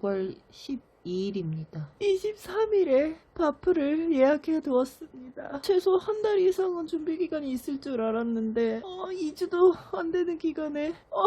6월 12일입니다. 23일에 바프를 예약해 두었습니다. 최소 한 달 이상은 준비 기간이 있을 줄 알았는데 어, 2주도 안 되는 기간에 어,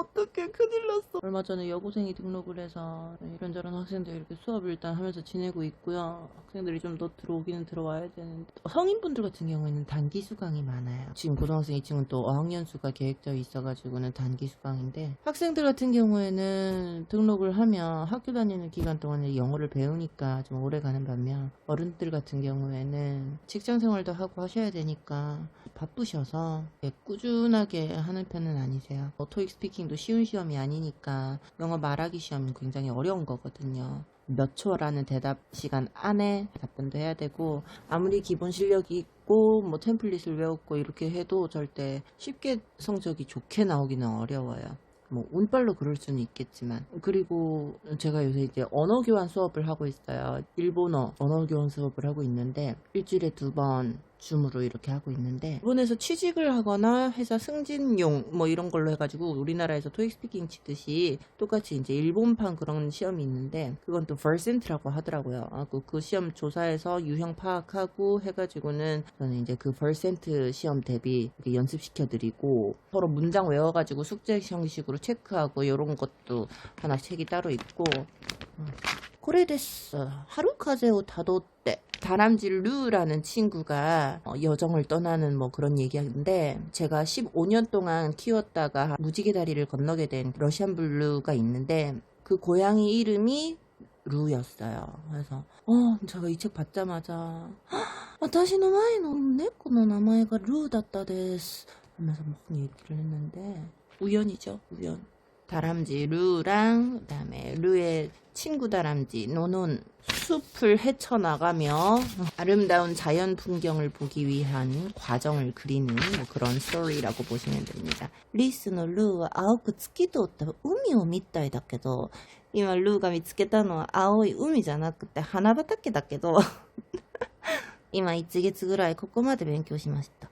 어떻게 큰일 났어. 얼마 전에 여고생이 등록을 해서 이런저런 학생들 이렇게 수업을 일단 하면서 지내고 있고요. 학생들이 좀 더 들어오기는 들어와야 되는데 성인분들 같은 경우에는 단기 수강이 많아요. 지금 고등학생 2층은 또 어학연 수가 계획되어 있어가지고는 단기 수강인데 학생들 같은 경우에는 등록을 하면 학교 다니는 기간 동안 에 영어를 배우니까 좀 오래 가는 반면 어른들 같은 경우에는 직장 생활도 하고 하셔야 되니까 바쁘셔서 예, 꾸준하게 하는 편은 아니세요. 어, 토익 스피킹도 쉬운 시험이 아니니까 영어 말하기 시험은 굉장히 어려운 거거든요. 몇 초라는 대답 시간 안에 답변도 해야 되고 아무리 기본 실력이 있고 뭐 템플릿을 외웠고 이렇게 해도 절대 쉽게 성적이 좋게 나오기는 어려워요. 뭐 운빨로 그럴 수는 있겠지만 그리고 제가 요새 이제 언어 교환 수업을 하고 있어요. 일본어 언어 교환 수업을 하고 있는데 일주일에 두 번 줌으로 이렇게 하고 있는데 일본에서 취직을 하거나 회사 승진용 뭐 이런 걸로 해가지고 우리나라에서 토익 스피킹 치듯이 똑같이 이제 일본판 그런 시험이 있는데 그건 또 퍼센트라고 하더라고요. 아, 그, 그 시험 조사해서 유형 파악하고 해가지고는 저는 이제 그 퍼센트 시험 대비 연습시켜드리고 서로 문장 외워가지고 숙제 형식으로 체크하고 이런 것도 하나 책이 따로 있고 음. 코레데스 하루카제오 다도떼 다람쥐 루라는 친구가 어, 여정을 떠나는 뭐 그런 얘기인데 제가 15년 동안 키웠다가 무지개 다리를 건너게 된 러시안 블루가 있는데 그 고양이 이름이 루였어요. 그래서 어 제가 이 책 받자마자 다시の前の猫の名前が ルだったです하면서 막 얘기를 했는데 우연이죠 우연 다람쥐 루랑 그다음에 루의 친구 다람쥐 노논 숲을 헤쳐나가며 아름다운 자연 풍경을 보기 위한 과정을 그리는 뭐 그런 스토리라고 보시면 됩니다. 리스의 루와 青く透き通った海を見たいだけど今ルーが見つけたのは青い海じゃなくて花畑だけど今1月ぐらいここまで勉強しました。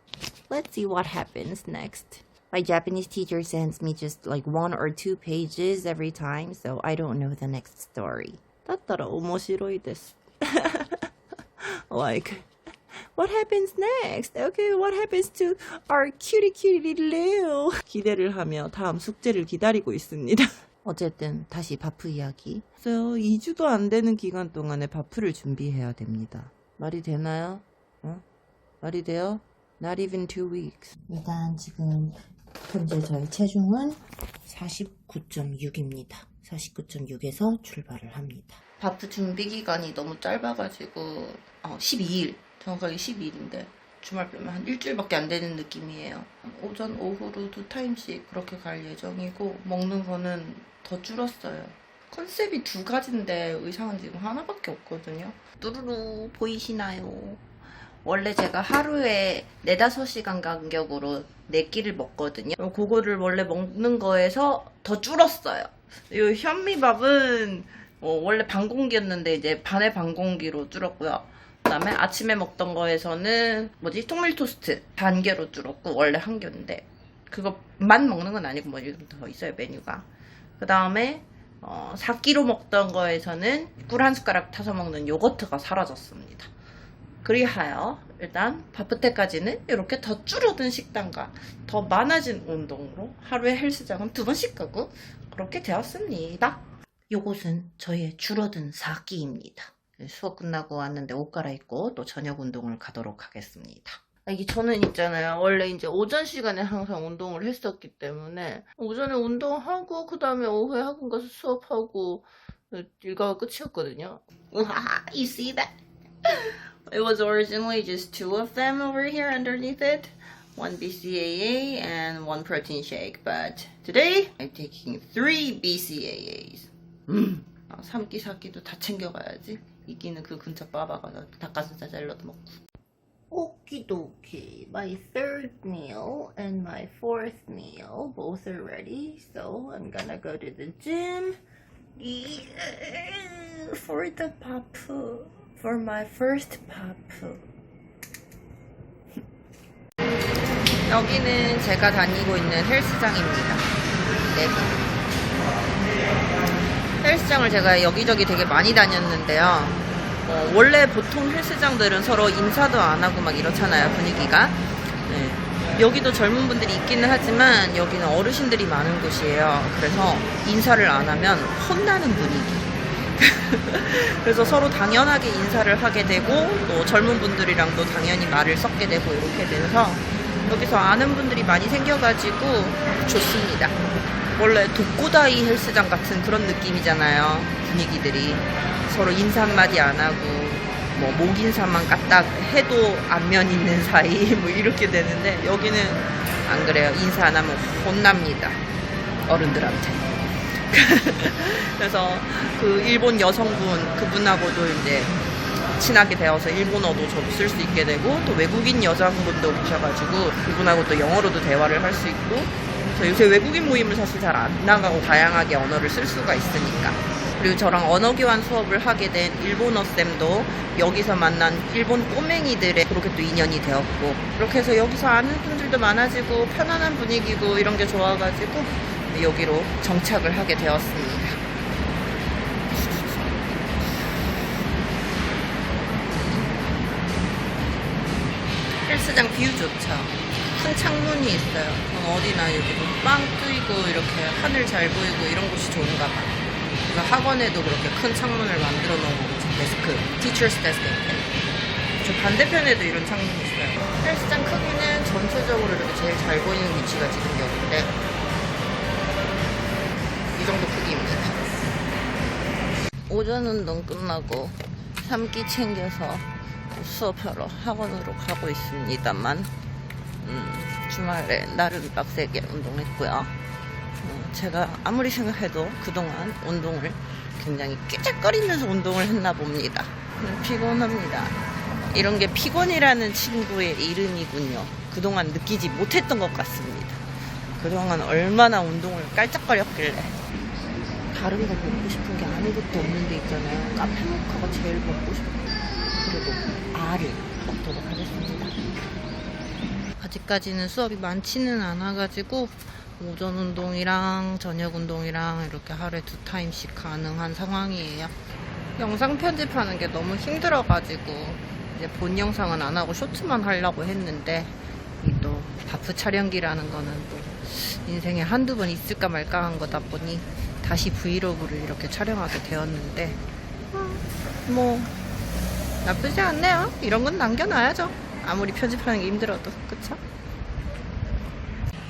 Let's see what happens next. My Japanese teacher sends me just like one or two pages every time, so I don't know the next story. だったら面白いです。like, what happens next? Okay, what happens to our cutie cutie little Leo? 기대를 하며 다음 숙제를 기다리고 있습니다. 어쨌든 다시 바프 이야기. 그래서 2주도 안 되는 기간 동안에 바프를 준비해야 됩니다. 말이 되나요? 어? 말이 돼요? Not even two weeks. 일단 지금 현재 저희 체중은 49.6입니다. 49.6에서 출발을 합니다. 바프 준비 기간이 너무 짧아가지고 어, 12일 정확하게 12일인데 주말 빼면 한 일주일밖에 안 되는 느낌이에요. 오전 오후로 두 타임씩 그렇게 갈 예정이고 먹는 거는 더 줄었어요. 컨셉이 두 가지인데 의상은 지금 하나밖에 없거든요. 뚜루루 보이시나요? 원래 제가 하루에 4, 5시간 간격으로 4끼를 먹거든요. 그거를 원래 먹는 거에서 더 줄었어요. 이 현미밥은 어, 원래 반 공기였는데 이제 반의 반 공기로 줄었고요. 그다음에 아침에 먹던 거에서는 뭐지 통밀 토스트 반 개로 줄었고 원래 한 개인데 그거만 먹는 건 아니고 뭐더 있어요 메뉴가. 그다음에 어, 4끼로 먹던 거에서는 꿀 한 숟가락 타서 먹는 요거트가 사라졌습니다. 그리하여 일단 바프 때까지는 이렇게 더 줄어든 식단과 더 많아진 운동으로 하루에 헬스장은 두 번씩 가고 그렇게 되었습니다. 요것은 저의 줄어든 사기입니다. 수업 끝나고 왔는데 옷 갈아입고 또 저녁 운동을 가도록 하겠습니다. 아, 이게 저는 있잖아요. 원래 이제 오전 시간에 항상 운동을 했었기 때문에 오전에 운동하고 그 다음에 오후에 학원 가서 수업하고 일과가 끝이었거든요. 우하, you see that? It was originally just two of them over here underneath it. One BCAA and one protein shake. But today I'm taking three BCAAs. 음. 아, 3끼, 4끼도 다 챙겨가야지. 이끼는 그 근처 빠바가 닭가슴살 샐러드 먹고. Okidoki. My third meal and my fourth meal both are ready. So I'm gonna go to the gym. Yeah, For the papu. For my first papu. 여기는 제가 다니고 있는 헬스장입니다. 네. 헬스장을 제가 여기저기 되게 많이 다녔는데요. 어, 원래 보통 헬스장들은 서로 인사도 안 하고 막 이렇잖아요, 분위기가. 네. 여기도 젊은 분들이 있기는 하지만 여기는 어르신들이 많은 곳이에요. 그래서 인사를 안 하면 혼나는 분위기. 그래서 서로 당연하게 인사를 하게 되고 또 젊은 분들이랑도 당연히 말을 섞게 되고 이렇게 돼서 여기서 아는 분들이 많이 생겨가지고 좋습니다. 원래 독고다이 헬스장 같은 그런 느낌이잖아요. 분위기들이 서로 인사 한마디 안 하고 뭐 목인사만 까딱 해도 안면 있는 사이 뭐 이렇게 되는데 여기는 안 그래요. 인사 안 하면 혼납니다. 어른들한테. 그래서 그 일본 여성분 그분하고도 이제 친하게 되어서 일본어도 저도 쓸 수 있게 되고 또 외국인 여성분도 오셔가지고 그분하고 또 영어로도 대화를 할 수 있고 저 요새 외국인 모임을 사실 잘 안 나가고 다양하게 언어를 쓸 수가 있으니까. 그리고 저랑 언어 교환 수업을 하게 된 일본어 쌤도 여기서 만난 일본 꼬맹이들의 그렇게 또 인연이 되었고 그렇게 해서 여기서 아는 분들도 많아지고 편안한 분위기고 이런 게 좋아가지고 여기로 정착을 하게 되었습니다. 헬스장 뷰 좋죠. 큰 창문이 있어요. 전 어디나 여기 뭐빵 뜨이고 이렇게 하늘 잘 보이고 이런 곳이 좋은가 봐요. 그래서 학원에도 그렇게 큰 창문을 만들어 놓은 거죠. 데스크, 티처스 데스크. 저 반대편에도 이런 창문이 있어요. 헬스장 크기는 전체적으로 이렇게 제일 잘 보이는 위치가 지금 여기인데 오전 운동 끝나고 삼기 챙겨서 수업하러 학원으로 가고 있습니다만 음, 주말에 나름 빡세게 운동했고요. 음, 제가 아무리 생각해도 그동안 운동을 굉장히 끼적거리면서 운동을 했나 봅니다. 음, 피곤합니다. 이런 게 피곤이라는 친구의 이름이군요. 그동안 느끼지 못했던 것 같습니다. 그동안 얼마나 운동을 깔짝거렸길래 다른 거 먹고 싶은 게 아무것도 없는데 있잖아요. 카페 모카가 제일 먹고 싶어요. 그리고 알을 먹도록 하겠습니다. 아직까지는 수업이 많지는 않아가지고 오전 운동이랑 저녁 운동이랑 이렇게 하루에 두 타임씩 가능한 상황이에요. 영상 편집하는 게 너무 힘들어가지고 이제 본 영상은 안 하고 쇼츠만 하려고 했는데 이또 바프 촬영기라는 거는 또 인생에 한두 번 있을까 말까 한 거다 보니 다시 브이로그를 이렇게 촬영하게 되었는데 뭐 나쁘지 않네요. 이런 건 남겨놔야죠. 아무리 편집하는 게 힘들어도 그쵸?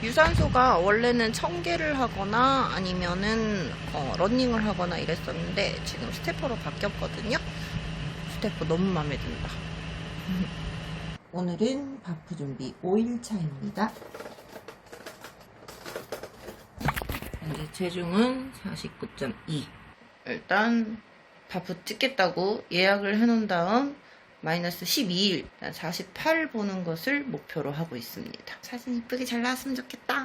유산소가 원래는 청개를 하거나 아니면은 어, 러닝을 하거나 이랬었는데 지금 스태퍼로 바뀌었거든요. 스태퍼 너무 마음에 든다. 오늘은 바프 준비 5일차입니다. 현재 체중은 49.2. 일단 바프 찍겠다고 예약을 해놓은 다음 마이너스 12일, 48 보는 것을 목표로 하고 있습니다. 사진 이쁘게 잘 나왔으면 좋겠다.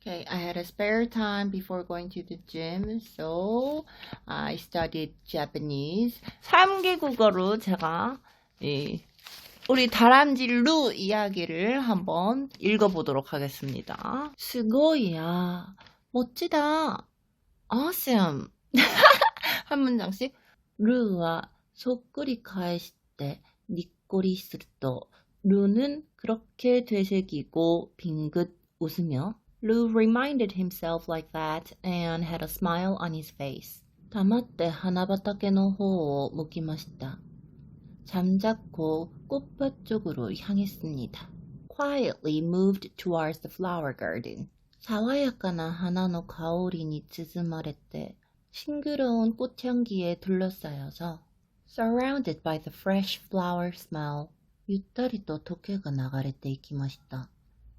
Okay, I had a spare time before going to the gym, so I studied Japanese. 3개 국어로 제가 이 우리 다람쥐 루 이야기를 한번 읽어보도록 하겠습니다. 스고이야. 멋지다. awesome. 한 문장씩. 루와 속구리 가했을 때 니꼬리 쓸 때 루는 그렇게 되새기고 빙긋 웃으며 Lou reminded himself like that and had a smile on his face. 黙って花畑の方を向きました. 잠자코 꽃밭 쪽으로 향했습니다. Quietly moved towards the flower garden. 爽やかな花の香りに包まれて 싱그러운 꽃향기에 둘러싸여서 surrounded by the fresh flower smell ゆったりと時が流れていきました.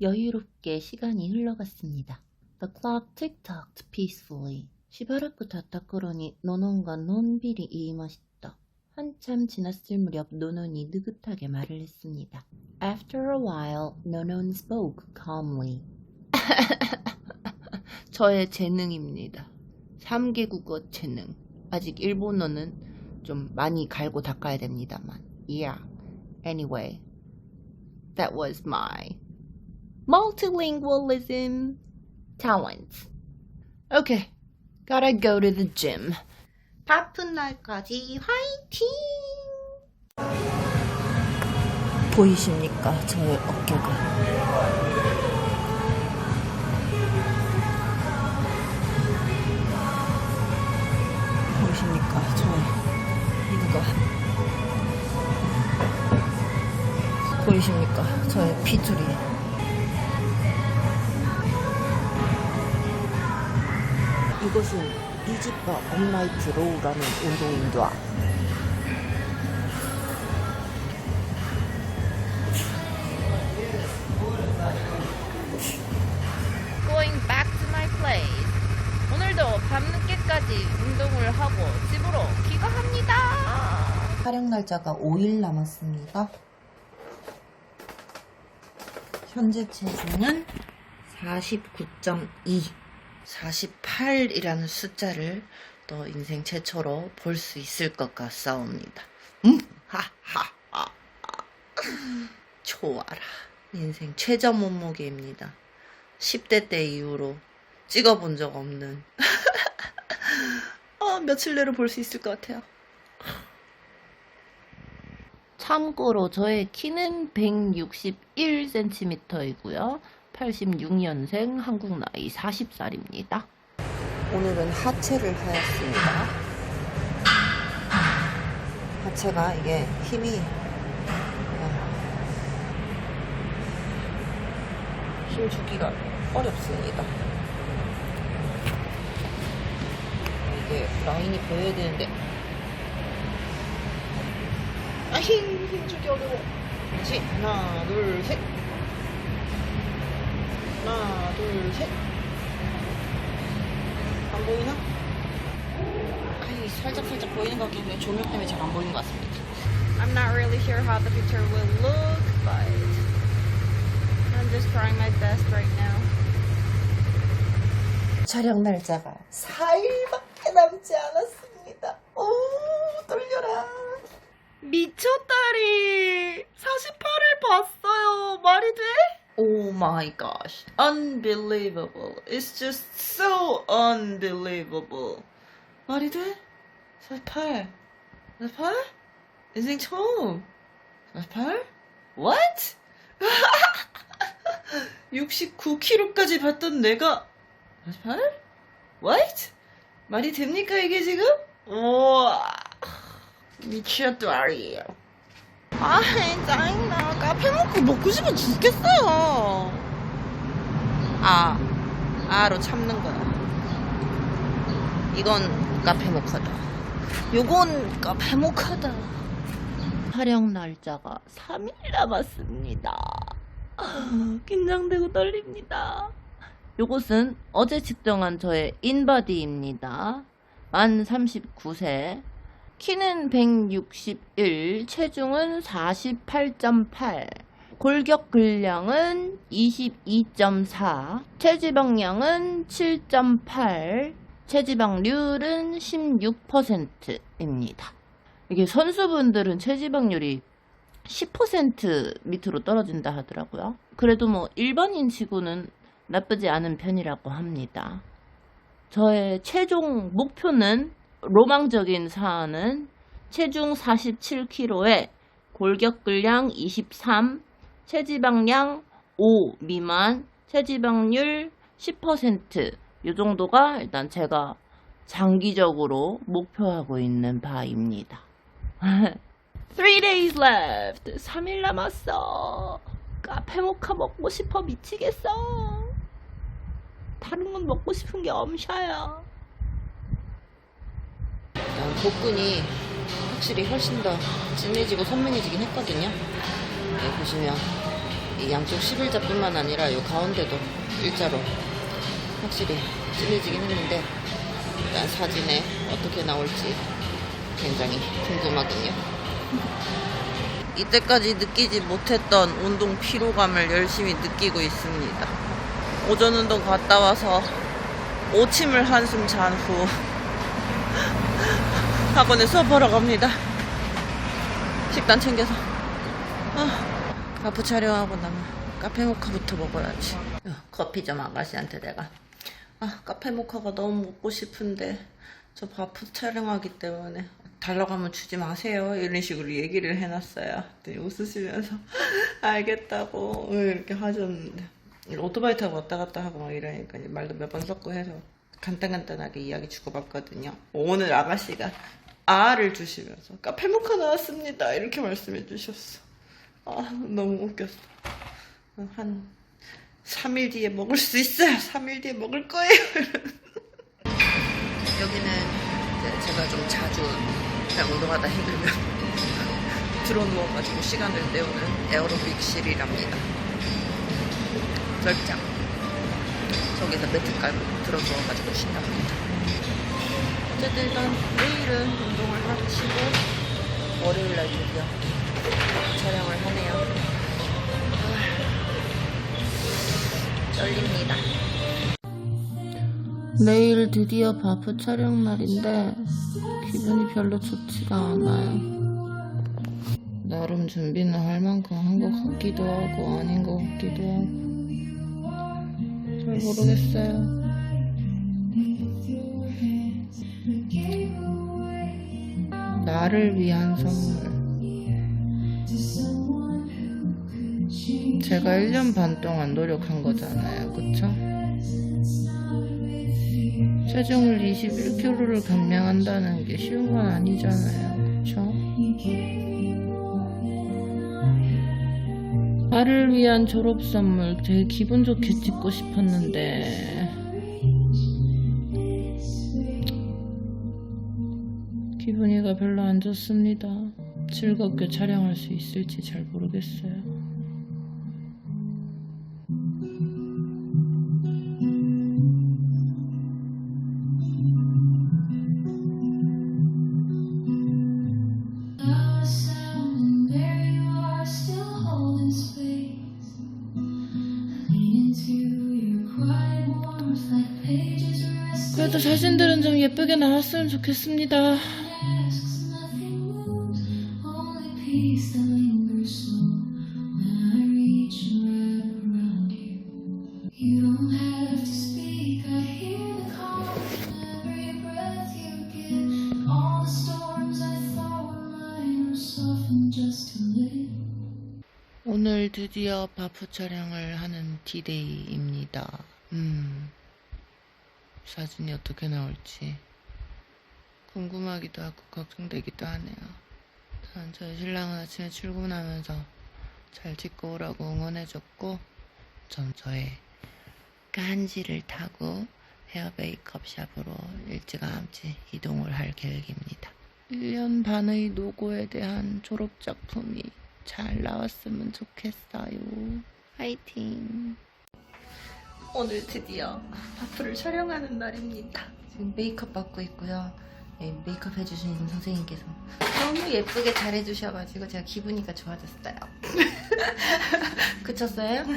여유롭게 시간이 흘러갔습니다. The clock tick-tocked peacefully. しばらく経った頃にノノンがのんびり言いました. 한참 지났을 무렵 노논이 느긋하게 말을 했습니다. After a while, 노논 spoke calmly. 저의 재능입니다. 3개 국어 재능. 아직 일본어는 좀 많이 갈고 닦아야 됩니다만. Yeah. Anyway, that was my multilingualism talent. Okay. Gotta go to the gym. 바쁜 날까지 화이팅! 보이십니까? 저의 어깨가. 보이십니까? 저의 이거. 보이십니까? 저의 핏줄이. 이것은 이집과 업라이트 로우라는 운동입니다. Going back to my place. 오늘도 밤늦게 까지 운동을 하고 집으로 귀가합니다. 촬영 날짜가 5일 남았습니다. 현재 체중은 49.2. 48이라는 숫자를 또 인생 최초로 볼 수 있을 것 같사옵니다. 음, 하하하. 좋아라. 인생 최저 몸무게입니다. 10대 때 이후로 찍어본 적 없는. 아, 며칠 내로 볼 수 있을 것 같아요. 참고로 저의 키는 161cm이고요. 86년생 한국 나이 40살입니다. 오늘은 하체를 하였습니다. 하체가 이게 힘이 힘 주기가 어렵습니다. 이게 라인이 보여야 되는데 아, 힘, 힘 주기 어려워. 그렇지. 하나, 둘, 셋. 하나, 둘, 셋. 안 보이나? 아이, 살짝 살짝 보이는 것 같긴 한데 조명 때문에 잘 안 보이는 것 같습니다. I'm not really sure how the picture will look, but I'm just trying my best right now. 촬영 날짜가 4일밖에 남지 않았습니다. 오, 떨려라. 미쳤다리 48을 봤어요. 말이 돼? Oh my gosh. Unbelievable. It's just so unbelievable. 말이 돼? 48. 48? 인생 처음. 48? What? 69kg까지 봤던 내가 48? What? 말이 됩니까 이게 지금? 우와. 미쳤다리에요. 아, 짜증나. 카페 먹고 먹고 싶어 죽겠어요. 아, 아로 참는 거야. 이건 카페 모카다. 요건 카페 모카다. 촬영 날짜가 3일 남았습니다. 아, 긴장되고 떨립니다. 요것은 어제 측정한 저의 인바디입니다. 만 39세. 키는 161, 체중은 48.8, 골격 근량은 22.4, 체지방량은 7.8, 체지방률은 16%입니다. 이게 선수분들은 체지방률이 10% 밑으로 떨어진다 하더라고요. 그래도 뭐 일반인 치고는 나쁘지 않은 편이라고 합니다. 저의 최종 목표는 로망적인 사안은 체중 47kg에 골격근량 23, 체지방량 5 미만, 체지방률 10%. 이 정도가 일단 제가 장기적으로 목표하고 있는 바입니다. 3 days left. 3일 남았어. 카페 모카 먹고 싶어 미치겠어. 다른 건 먹고 싶은 게 엄샤야. 일단 복근이 확실히 훨씬 더 진해지고 선명해지긴 했거든요. 네, 보시면 이 양쪽 11자뿐만 아니라 이 가운데도 일자로 확실히 진해지긴 했는데 일단 사진에 어떻게 나올지 굉장히 궁금하군요. 이때까지 느끼지 못했던 운동 피로감을 열심히 느끼고 있습니다. 오전 운동 갔다 와서 오침을 한숨 잔 후 학원에 수업하러 갑니다. 식단 챙겨서. 아, 바프 촬영하고 나면 카페 모카부터 먹어야지. 어, 커피 좀 아가씨한테 내가. 아, 카페 모카가 너무 먹고 싶은데 저 바프 촬영하기 때문에 하면 주지 마세요. 이런 식으로 얘기를 해놨어요. 그랬더니 웃으시면서 알겠다고 이렇게 하셨는데 오토바이 타고 왔다 갔다 하고 막 이러니까 말도 몇 번 섞고 해서 간단간단하게 이야기 주고받거든요. 오늘 아가씨가 아를 주시면서 카페 모카 나왔습니다. 이렇게 말씀해 주셨어. 아, 너무 웃겼어. 한 3일 뒤에 먹을 수 있어요. 3일 뒤에 먹을 거예요. 여기는 제가 좀 자주 그냥 운동하다 힘들면 들어 누워가지고 시간을 때우는 에어로빅실이랍니다. 넓장. 저기서 매트 깔고 들어 누워가지고 쉰답니다. 어쨌든 일단 내일은 운동을 마치고 월요일날 드디어 촬영을 하네요. 떨립니다. 내일 드디어 바프 촬영 날인데 기분이 별로 좋지가 않아요. 나름 준비는 할 만큼 한 것 같기도 하고 아닌 것 같기도 하고 잘 모르겠어요. 나를 위한 선물. 제가 1년 반 동안 노력한 거잖아요. 그쵸? 체중을 21kg를 감량한다는 게 쉬운 건 아니잖아요. 그쵸? 나를 위한 졸업 선물 되게 기분 좋게 찍고 싶었는데 기분이가 별로 안 좋습니다. 즐겁게 촬영할 수 있을지 잘 모르겠어요. 그래도 사진들은 좀 예쁘게 나왔으면 좋겠습니다. 오늘 드디어 바프 촬영을 하는 디데이입니다. 음, 사진이 어떻게 나올지 궁금하기도 하고 걱정되기도 하네요. 전 저희 신랑은 아침에 출근하면서 잘 찍고 오라고 응원해줬고, 전 저의 간지를 타고 헤어 메이크업 샵으로 일찌감치 이동을 할 계획입니다. 1년 반의 노고에 대한 졸업 작품이 잘 나왔으면 좋겠어요. 화이팅! 오늘 드디어 바프를 촬영하는 날입니다. 지금 메이크업 받고 있고요. 네, 메이크업 해주신 선생님께서 너무 예쁘게 잘해주셔가지고 제가 기분이가 좋아졌어요. 그쳤어요?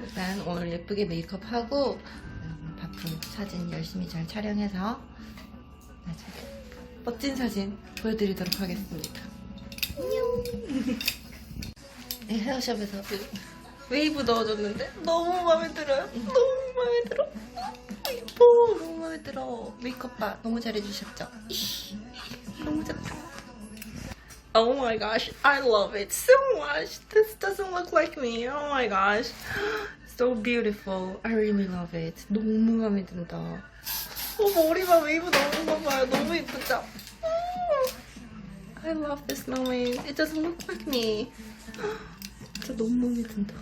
일단 오늘 예쁘게 메이크업하고 음, 바프 사진 열심히 잘 촬영해서 나중에 멋진 사진 보여드리도록 하겠습니다. 안녕. 네, 헤어샵에서 그 웨이브 넣어줬는데 너무 마음에 들어요. 너무 마음에 들어. 아, 예뻐. 너무 마음에 들어. 메이크업 봐. 너무 잘해주셨죠? 너무 좋다. Oh my gosh, I love it so much. This doesn't look like me. Oh my gosh. So beautiful. I really love it. 너무 마음에 든다. 어, 머리만 웨이브 넣은 거 봐요. 너무 예쁘죠? I love this moment. It doesn't look like me. 진짜 너무 마음에 든다.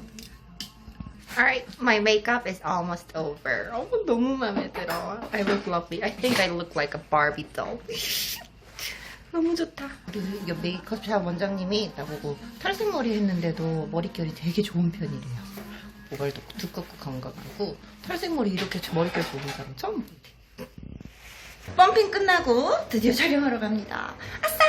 Alright, my makeup is almost over. 어, 너무 마음에 들어. I look lovely. I think I look like a Barbie doll. 너무 좋다. 우리 이 메이크업샵 원장님이 나보고 탈색머리 했는데도 머릿결이 되게 좋은 편이래요. 모발도 두껍고 건강하고 탈색머리 이렇게 머릿결 좋은 사람 처음 보대. 펌핑 끝나고 드디어 촬영하러 갑니다. 아싸!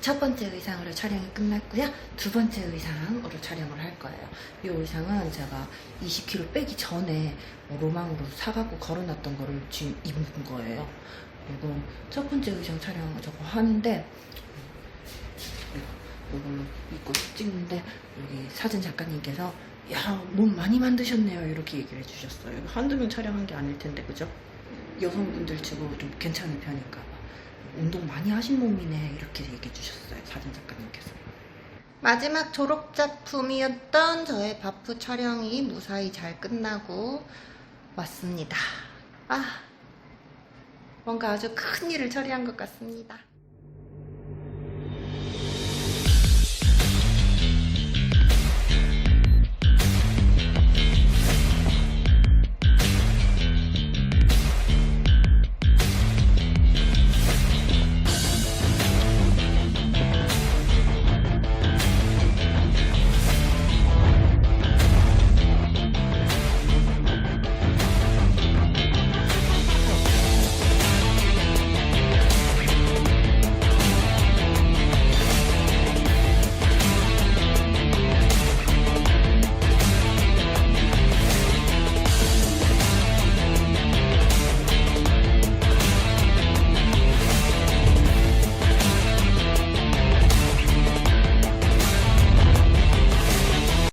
첫 번째 의상으로 촬영이 끝났고요. 두 번째 의상으로 촬영을 할 거예요. 이 의상은 제가 20kg 빼기 전에 로망으로 사갖고 걸어놨던 거를 지금 입은 거예요. 그리고 첫 번째 의상 촬영 저거 하는데 이걸로 입고 찍는데 여기 사진 작가님께서 야, 몸 많이 만드셨네요. 이렇게 얘기를 해주셨어요. 한두 명 촬영한 게 아닐 텐데, 그죠? 여성분들 치고 좀 괜찮은 봐. 운동 많이 하신 몸이네. 이렇게 얘기해 주셨어요. 사진 작가님께서. 마지막 졸업 작품이었던 저의 바프 촬영이 무사히 잘 끝나고 왔습니다. 아, 뭔가 아주 큰 일을 처리한 것 같습니다.